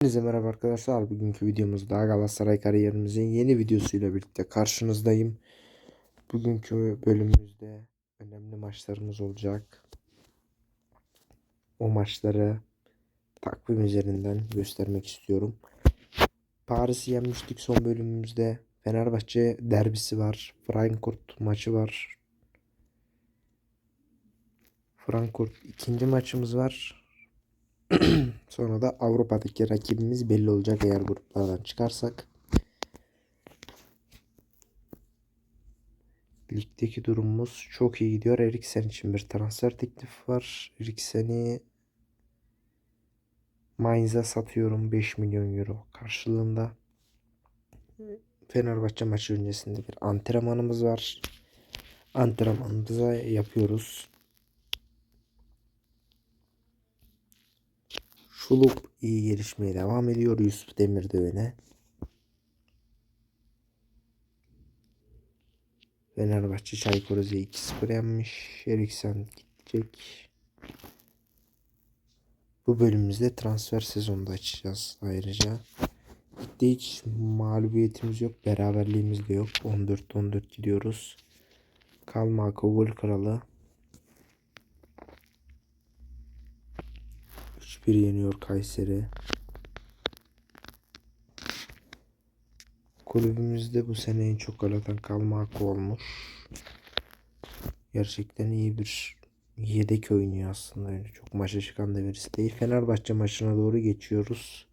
Hepinize merhaba arkadaşlar. Bugünkü videomuzda Galatasaray kariyerimizin yeni videosuyla birlikte karşınızdayım. Bugünkü bölümümüzde önemli maçlarımız olacak. O maçları takvim üzerinden göstermek istiyorum. Paris'i yenmiştik son bölümümüzde. Fenerbahçe derbisi var. Frankfurt maçı var. Frankfurt ikinci maçımız var. Sonra da Avrupa'daki rakibimiz belli olacak eğer gruplardan çıkarsak. Ligdeki durumumuz çok iyi gidiyor. Eriksen için bir transfer teklifi var. Eriksen'i Mainz'a satıyorum 5 milyon euro karşılığında. Fenerbahçe maçı öncesinde bir antrenmanımız var. Antrenmanımızı yapıyoruz. Şulup iyi gelişmeye devam ediyor. Yusuf Demir de öyle. Fenerbahçe Çaykur Rize'yi 2-0 yenmiş. Eriksen gidecek. Bu bölümümüzde transfer sezonunda açacağız ayrıca. Ligde hiç mağlubiyetimiz yok. Beraberliğimiz de yok. 14-14 gidiyoruz. Kalmako gol kralı. 3-1 yeniyor Kayseri. Kulübümüzde bu sene en çok gol atan Kalmako olmuş. Gerçekten iyi bir yedek oynuyor aslında. Öyle çok maça çıkan da birisi değil. Fenerbahçe maçına doğru geçiyoruz.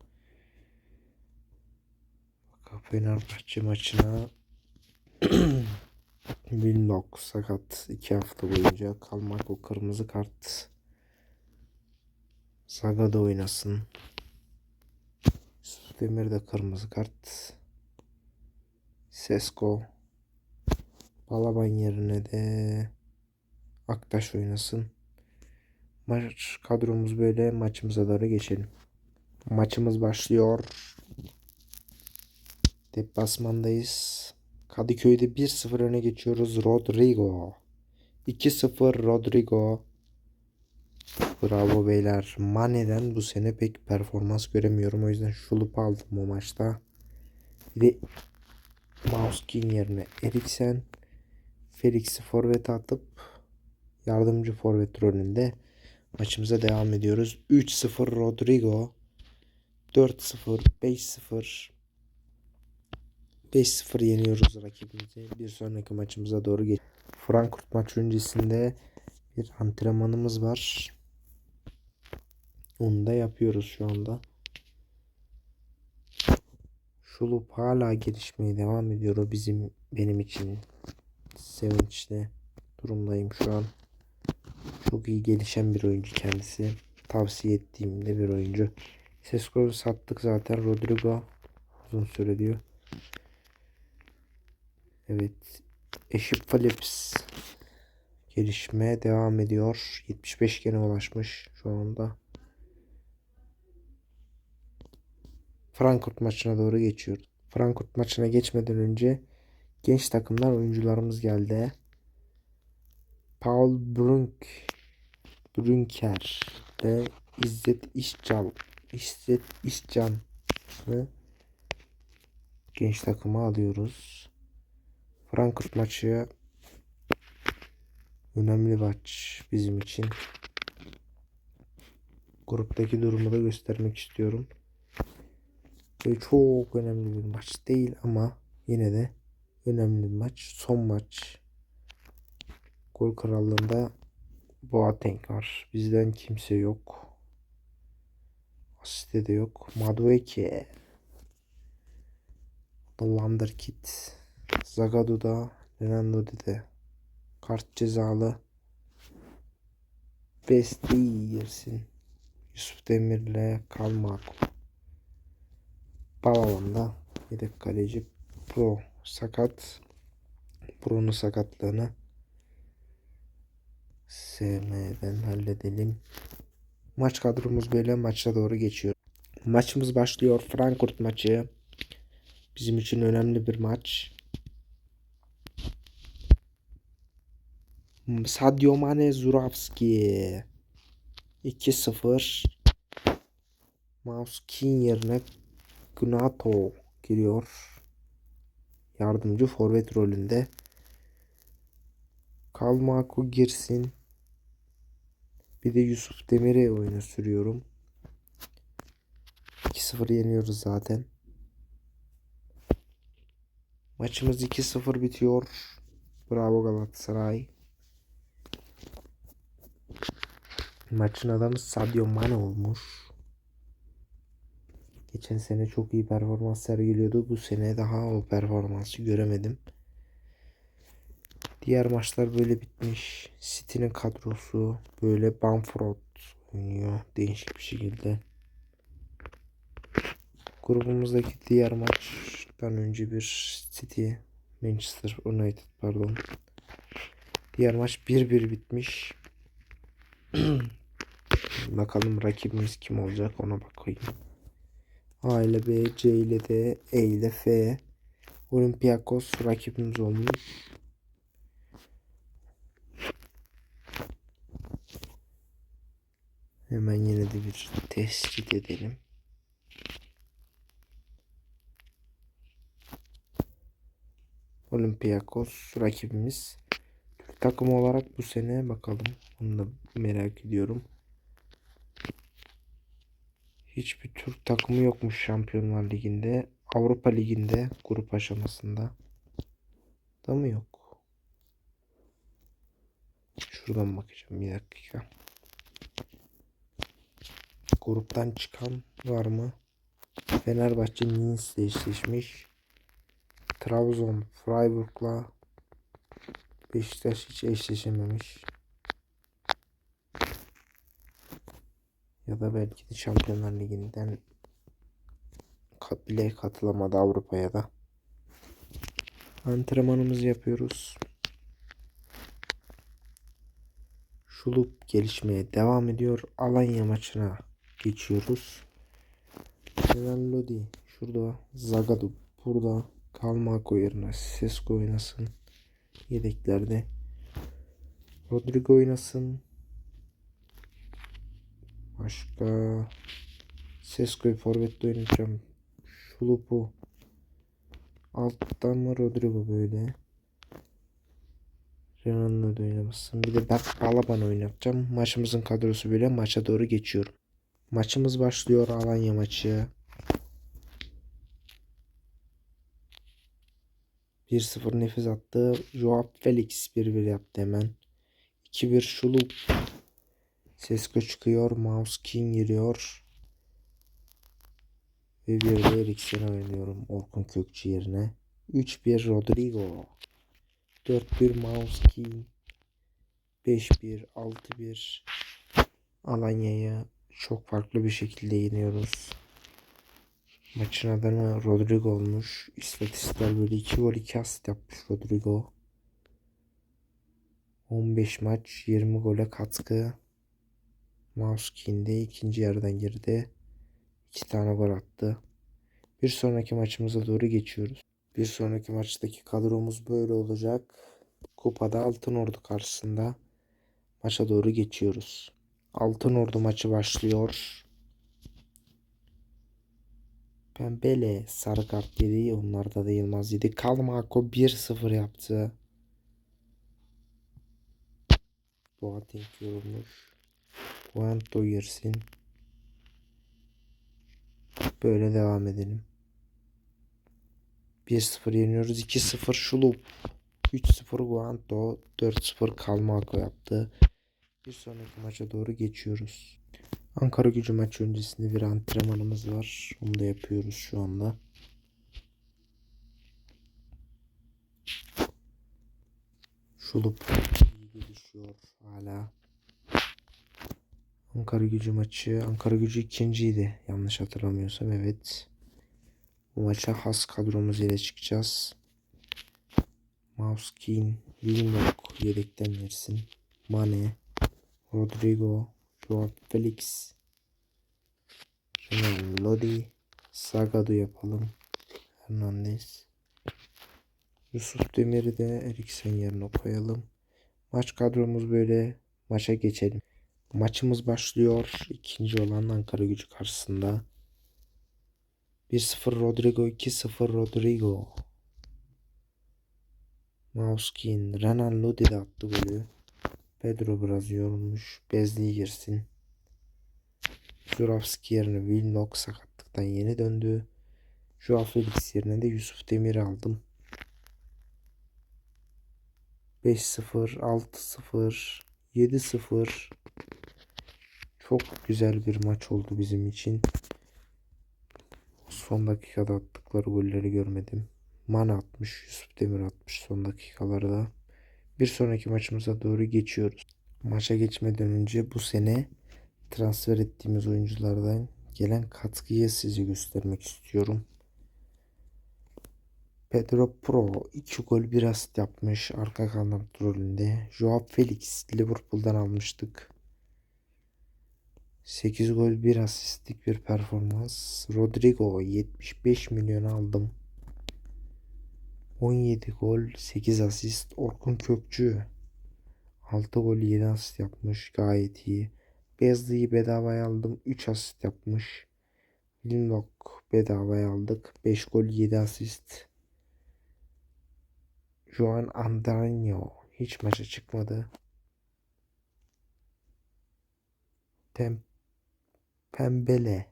Bakalım Fenerbahçe maçına Willock sakat 2 hafta boyunca kalmak o kırmızı kart Saga da oynasın. Demir de kırmızı kart. Sesko. Balaban yerine de Aktaş oynasın. Maç kadromuz böyle maçımıza doğru geçelim. Maçımız başlıyor. Deplasmandayız. Kadıköy'de 1-0 öne geçiyoruz. Rodrigo. 2-0 Rodrigo. Bravo beyler. Mane'den bu sene pek performans göremiyorum. O yüzden şulup aldım bu maçta. Bir de Mauskin yerine Eriksen. Felix'i forvet atıp yardımcı forvet rolünde maçımıza devam ediyoruz. 3-0 Rodrigo. 4-0, 5-0. 5-0 yeniyoruz rakibimizi. Bir sonraki maçımıza doğru geç. Frankfurt maç öncesinde bir antrenmanımız var. Onu da yapıyoruz şu anda. Şulup hala gelişmeye devam ediyor. O bizim benim için sevinçli durumdayım şu an. Çok iyi gelişen bir oyuncu kendisi. Tavsiye ettiğim de bir oyuncu. Sesko'yu sattık zaten. Rodrigo uzun süre diyor. Evet. Eşip Phillips gelişmeye devam ediyor. 75 gene ulaşmış şu anda. Frankfurt maçına doğru geçiyoruz. Frankfurt maçına geçmeden önce genç takımlar oyuncularımız geldi. Paul Brunk Brünker ve İzzet İşcal İzzet İşcan genç takımı alıyoruz. Frankfurt maçı önemli maç bizim için. Gruptaki durumu da göstermek istiyorum. Böyle çok önemli bir maç değil ama yine de önemli bir maç. Son maç. Gol krallığında Boateng var. Bizden kimse yok. Asiste de yok. Madueke. Wonderkid. Zagadu'da Renando de kart cezalı. Besti girsin. Yusuf Demir'le Kalmako. Balaban'da yedek kaleci Pro sakat. Pro'nun sakatlığını SM'den halledelim. Maç kadromuz böyle maça doğru geçiyor. Maçımız başlıyor. Frankfurt maçı. Bizim için önemli bir maç. Sadio Mane Zuravski 2-0 Mouse King yerine Gnato giriyor. Yardımcı forvet rolünde. Kalmako girsin. Bir de Yusuf Demir'i oyuna sürüyorum. 2-0 yeniyoruz zaten. Maçımız 2-0 bitiyor. Bravo Galatasaray. Maçın adamı Sadio Mane olmuş. Geçen sene çok iyi performans sergiliyordu. Bu sene daha o performansı göremedim. Diğer maçlar böyle bitmiş. City'nin kadrosu böyle Bamford oynuyor değişik bir şekilde. Grubumuzdaki diğer maçtan önce bir City Manchester United pardon. Diğer maç 1-1 bitmiş. Bakalım rakibimiz kim olacak ona bakayım. A ile B, C ile D, E ile F. Olympiakos rakibimiz olmuş. Hemen yine de bir tespit edelim. Olympiakos rakibimiz. Türk takımı olarak bu sene bakalım. Onu da merak ediyorum. Hiçbir Türk takımı yokmuş Şampiyonlar Ligi'nde. Avrupa Ligi'nde grup aşamasında. Da mı yok? Şuradan bakacağım bir dakika. Gruptan çıkan var mı? Fenerbahçe Nice'le eşleşmiş. Trabzon Freiburg'la Beşiktaş hiç eşleşememiş. Ya da belki de Şampiyonlar Ligi'nden bile katılamadı Avrupa'ya da. Antrenmanımızı yapıyoruz. Şulup gelişmeye devam ediyor. Alanya maçına geçiyoruz. Kenan Lodi şurada. Zagadou burada. Kalmako yerine Sesko oynasın. Yedeklerde. Rodrigo oynasın. Başka Sesko'yu forvette oynayacağım. Şulupu alttan mı Rodrigo böyle. Renan'la da oynamasın. Bir de Berk Balaban oynatacağım. Maçımızın kadrosu böyle maça doğru geçiyorum. Maçımız başlıyor Alanya maçı. 1-0 nefes attı. Joao Felix 1-1 yaptı hemen. 2-1 Şulup. Sesko çıkıyor. Mouse King giriyor. Ve bir de Eriksen'i oynuyorum Orkun Kökçü yerine. 3-1 Rodrigo. 4-1 Mouse King. 5-1 6-1 Alanya'ya çok farklı bir şekilde yeniyoruz. Maçın adamı Rodrigo olmuş. İstatistikler böyle 2 gol 2 asist yapmış Rodrigo. 15 maç 20 gole katkı. Mouskin de ikinci yarıdan girdi. 2 tane gol attı. Bir sonraki maçımıza doğru geçiyoruz. Bir sonraki maçtaki kadromuz böyle olacak. Kupada Altınordu karşısında maça doğru geçiyoruz. Altınordu maçı başlıyor. Pembele sarı kart yedi. Onlarda da Yılmaz yedi. Kalmako 1-0 yaptı. Boateng yorulmuş. Guanto girsin. Böyle devam edelim. 1-0 yeniyoruz. 2-0 Şulup. 3-0 Guanto. 4-0 Kalmako yaptı. Bir sonraki maça doğru geçiyoruz. Ankara gücü maçı öncesinde bir antrenmanımız var. Onu da yapıyoruz şu anda. Şulup iyi gelişiyor hala. Ankara gücü maçı. Ankara gücü ikinciydi. Yanlış hatırlamıyorsam evet. Bu maça has kadromuz ile çıkacağız. Mauskin, Wilmok yedekten yersin. Mane, Rodrigo, Joao Felix, Renan Lodi, Sagadu yapalım. Hernandez. Yusuf Demir'i de Eriksen yerine koyalım. Maç kadromuz böyle. Maça geçelim. Maçımız başlıyor. İkinci olan Ankara gücü karşısında. 1-0 Rodrigo 2-0 Rodrigo. Mauskin Renan Lodi de attı golü. Pedro biraz yorulmuş. Bezli girsin. Zuravski yerine Wilnock sakatlıktan yeni döndü. Joao Felix yerine de Yusuf Demir aldım. 5-0, 6-0, 7-0. Çok güzel bir maç oldu bizim için. Son dakikada attıkları golleri görmedim. Man atmış, Yusuf Demir atmış son dakikalarda. Bir sonraki maçımıza doğru geçiyoruz. Maça geçmeden önce bu sene transfer ettiğimiz oyunculardan gelen katkıyı size göstermek istiyorum. Pedro Pro 2 gol 1 asist yapmış arka kanat rolünde. Joao Felix Liverpool'dan almıştık. 8 gol 1 asistlik bir performans. Rodrigo 75 milyon aldım. 17 gol 8 asist. Orkun Kökçü 6 gol 7 asist yapmış. Gayet iyi. Bezli'yi bedavaya aldım. 3 asist yapmış. Lindlock bedavaya aldık. 5 gol 7 asist. Juan Andraño hiç maça çıkmadı. Tem Pembele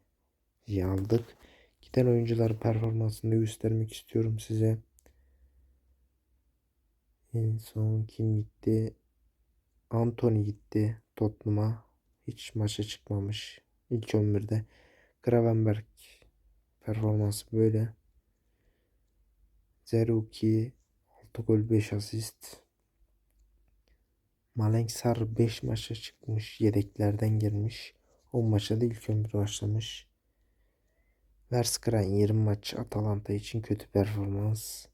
aldık. Giden oyuncuların performansını göstermek istiyorum size. En son kim gitti? Anthony gitti Tottenham'a. Hiç maça çıkmamış. İlk 11'de. Gravenberg performansı böyle. Zeruki 6 gol 5 asist. Malenk Sar 5 maça çıkmış. Yedeklerden girmiş. 10 maça da ilk 11 başlamış. Verskran 20 maç Atalanta için kötü performans.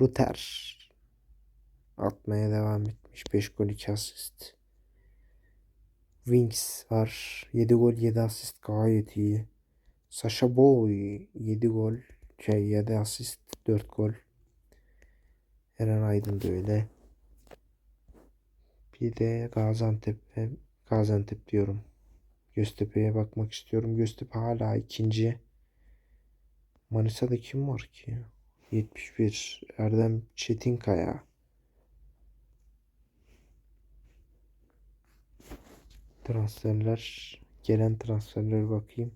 Ruter atmaya devam etmiş. 5 gol 2 asist. Wings var. 7 gol 7 asist gayet iyi. Sasha Boy 7 gol şey 7 asist 4 gol. Eren Aydın da öyle. Bir de Gaziantep Gaziantep diyorum. Göztepe'ye bakmak istiyorum. Göztepe hala ikinci. Manisa'da kim var ki? 71 Erdem Çetinkaya. Transferler gelen transferlere bakayım.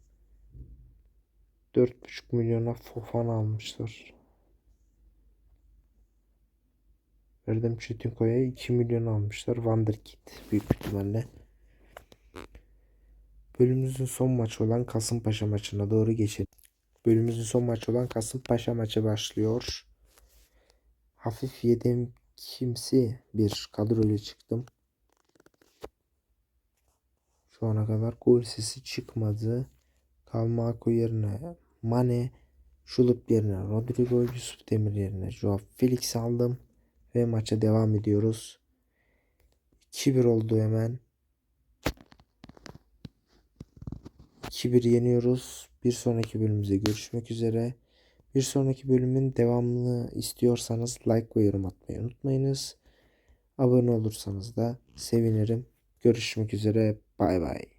4,5 milyona Fofan almışlar. Erdem Çetinkaya'ya 2 milyon almışlar. Wonderkid büyük ihtimalle. Bölümümüzün son maçı olan Kasımpaşa maçına doğru geçelim. Bölümümüzün son maçı olan Kasımpaşa maçı başlıyor. Hafif yedim kimsi bir kadroyla çıktım. Şu ana kadar gol sesi çıkmadı. Kalmako yerine Mane, Şulup yerine Rodrigo, Yusuf Demir yerine Joao Felix aldım. Ve maça devam ediyoruz. 2-1 oldu hemen. 2-1 yeniyoruz. Bir sonraki bölümümüzde görüşmek üzere. Bir sonraki bölümün devamını istiyorsanız like ve yorum atmayı unutmayınız. Abone olursanız da sevinirim. Görüşmek üzere. Bay bay.